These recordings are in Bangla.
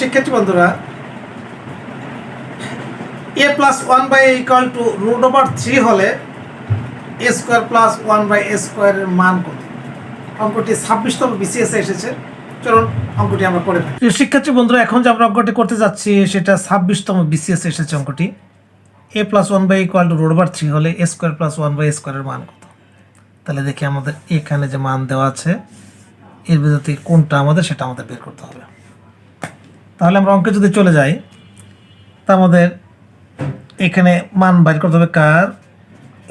শিক্ষার্থী বন্ধুরা a plus one by equal to root over three হলে a square plus one by a স্কোয়ারের মান কত? অঙ্কটি ছাব্বিশতম বিসিএস এসেছে। চলুন অঙ্কটি আমরা করে ফেলি। শিক্ষার্থী বন্ধুরা, এখন যে আমরা অঙ্কটি করতে যাচ্ছি, সেটা ছাব্বিশতম বিসিএস এসেছে অঙ্কটি। A plus one by equal to root over three হলে a square plus one by a স্কোয়ারের মান কত? তাহলে দেখি আমাদের এখানে যে মান দেওয়া আছে, এর ভিতর কোনটা আমাদের, সেটা আমাদের বের করতে হবে। তাহলে আমরা অঙ্কে যদি চলে যাই তা আমাদের এখানে মান বাইর করতে হবে কার?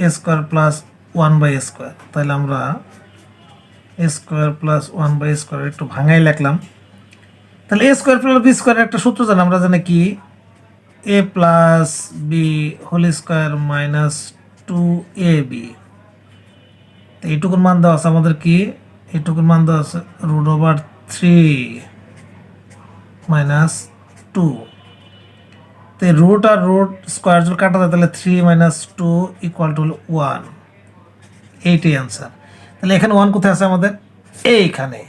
A square plus one by square তাহলে আমরা A square plus one by square একটু ভাঙাই লিখলাম। তাহলে A square plus B square একটা সূত্র জানি, আমরা জানি কি? A plus B whole square minus two A B এইটুকুর মান দেওয়া আছে আমাদের কি? এইটুকুর মান দেওয়া আছে root over three minus two. তো রুট আর রুট স্কোয়ার যদি কাটা যায়, তাহলে three minus two equal to হলো ওয়ান এইটাই অ্যান্সার তাহলে এখানে ওয়ান কোথায় আছে আমাদের? এইখানে।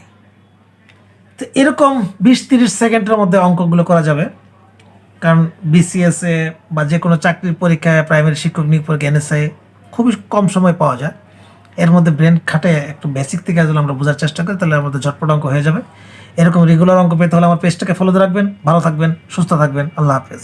তো এরকম বিশ তিরিশ সেকেন্ডের মধ্যে অঙ্কগুলো করা যাবে। কারণ বিসিএসে বা যে কোনো চাকরির পরীক্ষায় প্রাইমারি শিক্ষক নিয়োগ পরীক্ষা এনএসআই খুবই কম সময় পাওয়া যায়। এর মধ্যে ব্রেন খাটে একটু বেসিক থেকে আসলে আমরা বোঝার চেষ্টা করি, তাহলে আমাদের ঝটপট অঙ্ক হয়ে যাবে। এরকম রেগুলার অঙ্ক পেতে হলে আমার পেজটাকে ফলো রাখবেন। ভালো থাকবেন, সুস্থ থাকবেন। আল্লাহ হাফেজ।